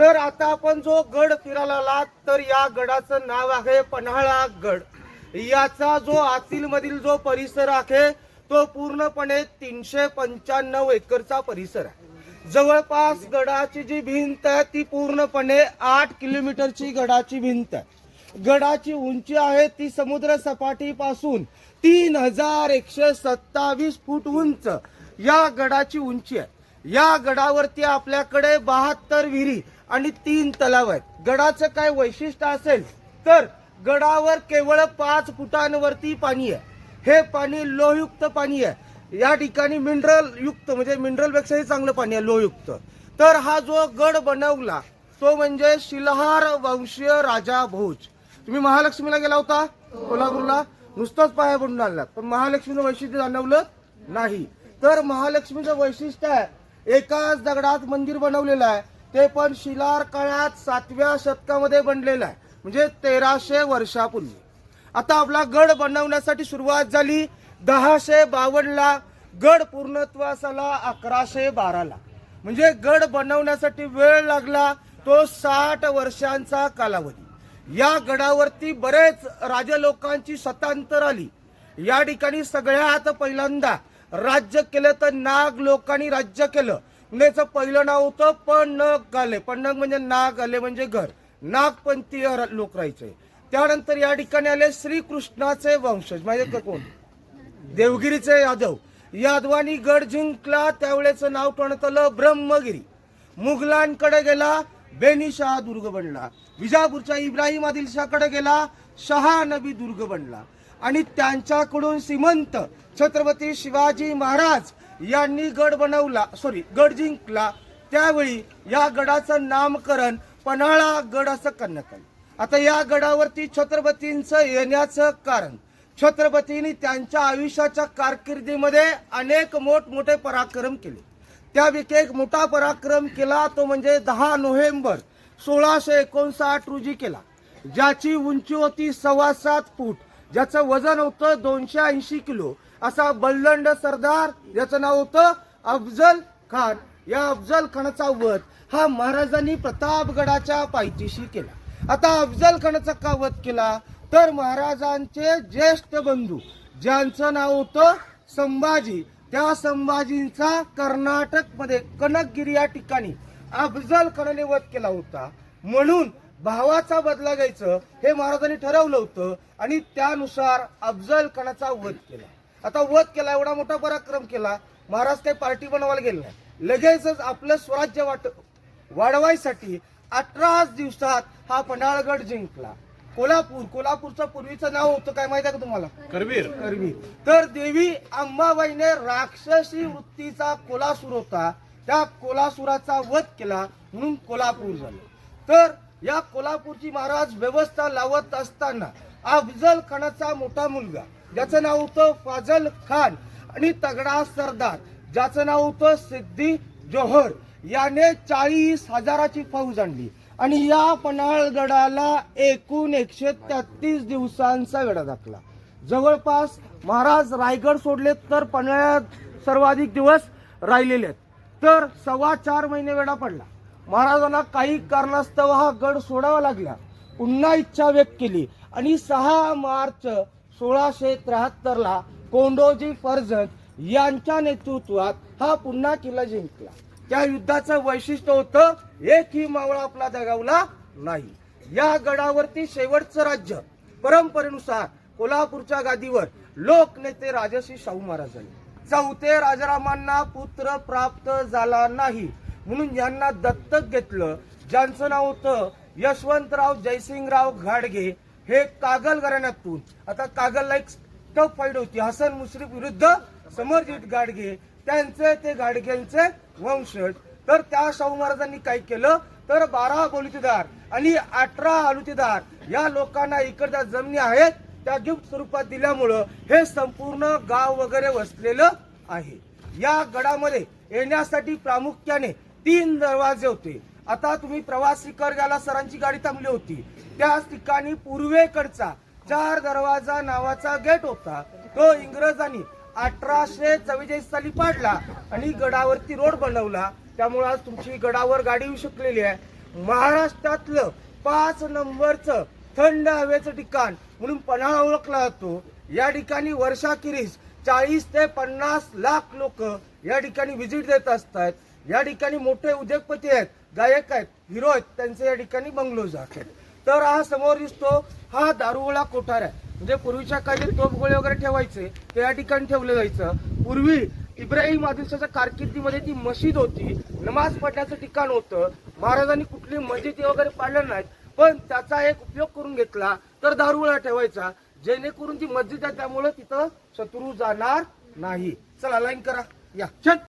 तर आता आपण जो गड फिरायला आलात तर या गडाचं नाव आहे पन्हाळा गड. याचा जो आतील मधील जो परिसर आहे तो पूर्णपणे तीनशे पंच्याण्णव एकरचा परिसर आहे. जवळपास गडाची जी भिंत आहे ती पूर्णपणे आठ किलोमीटरची गडाची भिंत आहे. गडाची उंची आहे ती समुद्र सपाटीपासून तीन हजार एकशे सत्तावीस फूट उंच. या गडाची उंची आहे. या गडावरती आपल्याकडे बहात्तर विहिरी आणि तीन तलाव आहेत. गडाचं काय वैशिष्ट्य असेल तर गडावर केवळ पाच फुटांवरती पाणी आहे. हे पाणी लोहयुक्त पाणी आहे. या ठिकाणी मिनरल युक्त म्हणजे मिनरलपेक्षाही चांगलं पाणी आहे लोहयुक्त. तर हा जो गड बनवला तो म्हणजे शिलहार वंशीय राजा भोज. तुम्ही महालक्ष्मीला गेला होता कोल्हापूरला? नुसतंच पाया पडून आणला पण महालक्ष्मीचं वैशिष्ट्य जाणवलं नाही. तर महालक्ष्मीचं वैशिष्ट्य आहे एकाच दगडात मंदिर बनवलेलं आहे. ते पण शिलार काळात सातव्या शतकामध्ये बनलेलं आहे. म्हणजे तेराशे वर्षापूर्वी. आता आपला गड बनवण्यासाठी सुरुवात झाली दहाशे बावन्नला. गड पूर्णत्वास आला अकराशे बाराला. म्हणजे गड बनवण्यासाठी वेळ लागला तो साठ वर्षांचा कालावधी. या गडावरती बरेच राजलोकांची सतांतर आली. या ठिकाणी सगळ्यात पहिल्यांदा राज्य केलं तर नाग लोकांनी राज्य केलं. नेचं पहिलं नाव होतं पण नग आले नग म्हणजे नाग आले म्हणजे घर. नागपंथीय र- लोक राहायचे. त्यानंतर या ठिकाणी आले श्रीकृष्णाचे वंशज. म्हणजे कोण? देवगिरीचे यादव. यादवानी गड जिंकला. त्यावेळेचं नाव ठेवण्यात आलं ब्रह्मगिरी. मुघलांकडे गेला बेनिशाह दुर्ग बनला. विजापूरच्या इब्राहिम आदिलशाकडे गेला शहा नबी दुर्ग बनला. आणि त्यांच्याकडून श्रीमंत छत्रपती शिवाजी महाराज यांनी गड बनवला सॉरी गड जिंकला. त्यावेळी या गडाचं नामकरण पन्हाळा गड असं करण्यात आलं. आता या गडावरती छत्रपतींचं येण्याचं कारण छत्रपतींनी त्यांच्या आयुष्याच्या कारकिर्दीमध्ये अनेक मोठमोठे पराक्रम केले. त्यापैकी एक मोठा पराक्रम केला तो म्हणजे दहा नोव्हेंबर सोळाशे एकोणसाठ रोजी केला ज्याची उंची होती सव्वा सात फूट ज्याचं वजन होतं दोनशे ऐंशी किलो. असा बल्लंड सरदार याचं नाव होतं अफजल खान. या अफजल खानाचा वध हा महाराजांनी प्रतापगडाच्या पायथीशी केला. आता अफजल खानाचा का वध केला? तर महाराजांचे ज्येष्ठ बंधू ज्यांचं नाव होतं संभाजी त्या संभाजींचा कर्नाटकमध्ये कनकगिरी या ठिकाणी अफजल खानाने वध केला होता. म्हणून भावाचा बदला घ्यायचं हे महाराजांनी ठरवलं होतं आणि त्यानुसार अफजल खानाचा वध केला. आता वध केला एवढा मोठा पराक्रम केला महाराज काही पार्टी बनवायला गेले नाही. लगेचच आपलं स्वराज्य वाट वाढवायसाठी अठराच दिवसात हा पन्हाळगड जिंकला. कोल्हापूर कोल्हापूरचं पूर्वीचं नाव होतं काय माहिती आहे का तुम्हाला? करवीर. करवी तर देवी अंबाबाईने राक्षसी वृत्तीचा कोलासूर होता. त्या कोलासुराचा वध केला म्हणून कोल्हापूर झालं. तर या कोल्हापूरची महाराज व्यवस्था लावत असताना अफजल खानाचा मोठा मुलगा ज्याचं नाव होतं फाजल खान आणि तगडा सरदार. ज्याचं नाव होतं सिद्धी जोहर. याने चाळीस हजाराची फौज आणली. आणि या पन्हाळगडाला एकूण एकशे तेहतीस दिवसांचा वेढा दाखला. जवळपास महाराज रायगड सोडले तर पन्हाळ्यात सर्वाधिक दिवस राहिलेले आहेत. तर सव्वा चार महिने वेळा पडला. महाराजांना काही कारणास्तव हा गड सोडावा लागला. पुन्हा इच्छा व्यक्त केली. आणि सहा मार्च सोळाशे त्र्याहत्तरला कोंडोजी फर्जंद यांच्या नेतृत्वात हा पुन्हा किल्ला जिंकला. त्या युद्धाचं वैशिष्ट्य होतं एकही मावळा आपला दगावला नाही. या गडावरती शेवटचं राज्य परंपरेनुसार कोल्हापूरच्या गादीवर लोकनेते राजश्री शाहू महाराज झाले चौथे राजारामांना पुत्र प्राप्त झाला नाही. म्हणून यांना दत्तक घेतलं. ज्यांचं नाव होतं यशवंतराव जयसिंगराव घाडगे हे कागल घराण्यातून. आता कागलला एक टफ फाईट होती. हसन मुश्रीफ विरुद्ध समरजित गाडगे. त्यांचे ते गाडग्यांचे वंशज तर त्या शाहू महाराजांनी काय केलं? तर बारा बोलतीदार आणि अठरा आलुतीदार या लोकांना इकडच्या जमिनी आहेत त्या गिफ्ट स्वरूपात दिल्यामुळं हे संपूर्ण गाव वगैरे वसलेलं आहे. या गडामध्ये येण्यासाठी प्रामुख्याने तीन दरवाजे होते. आता तुम्ही प्रवास करगाला सरांची गाडी थांबली होती. त्याच ठिकाणी पूर्वेकडचा चार दरवाजा नावाचा गेट होता. तो इंग्रजांनी अठराशे चव्वेचाळीस साली पाडला आणि गडावरती रोड बनवला. त्यामुळे आज तुमची गडावर गाडी येऊ शकलेली आहे. महाराष्ट्रातलं पाच नंबरचं थंड हवेचं ठिकाण म्हणून पन्हाळा ओळखला जातो. या ठिकाणी वर्षाखेरीस चाळीस ते पन्नास लाख लोक या ठिकाणी व्हिजिट देत असतात. या ठिकाणी मोठे उद्योगपती आहेत. गायक आहेत हिरो आहेत त्यांचे या ठिकाणी बंगलोज आहेत. तर हा समोर दिसतो हा दारुगोळा कोठार आहे. म्हणजे पूर्वीच्या काळी तोफगोळे वगैरे ठेवायचे ते या ठिकाणी ठेवलं जायचं. पूर्वी इब्राहिम आदिलशाच्या कारकिर्दीमध्ये ती मशीद होती नमाज पडण्याचं ठिकाण होतं. महाराजांनी कुठली मस्जिद वगैरे पाडलं नाहीत पण त्याचा एक उपयोग करून घेतला तर दारुगोळा ठेवायचा. जेणेकरून ती मस्जिद आहे त्यामुळे तिथं शत्रू जाणार नाही. चला लाईन करा. या. छत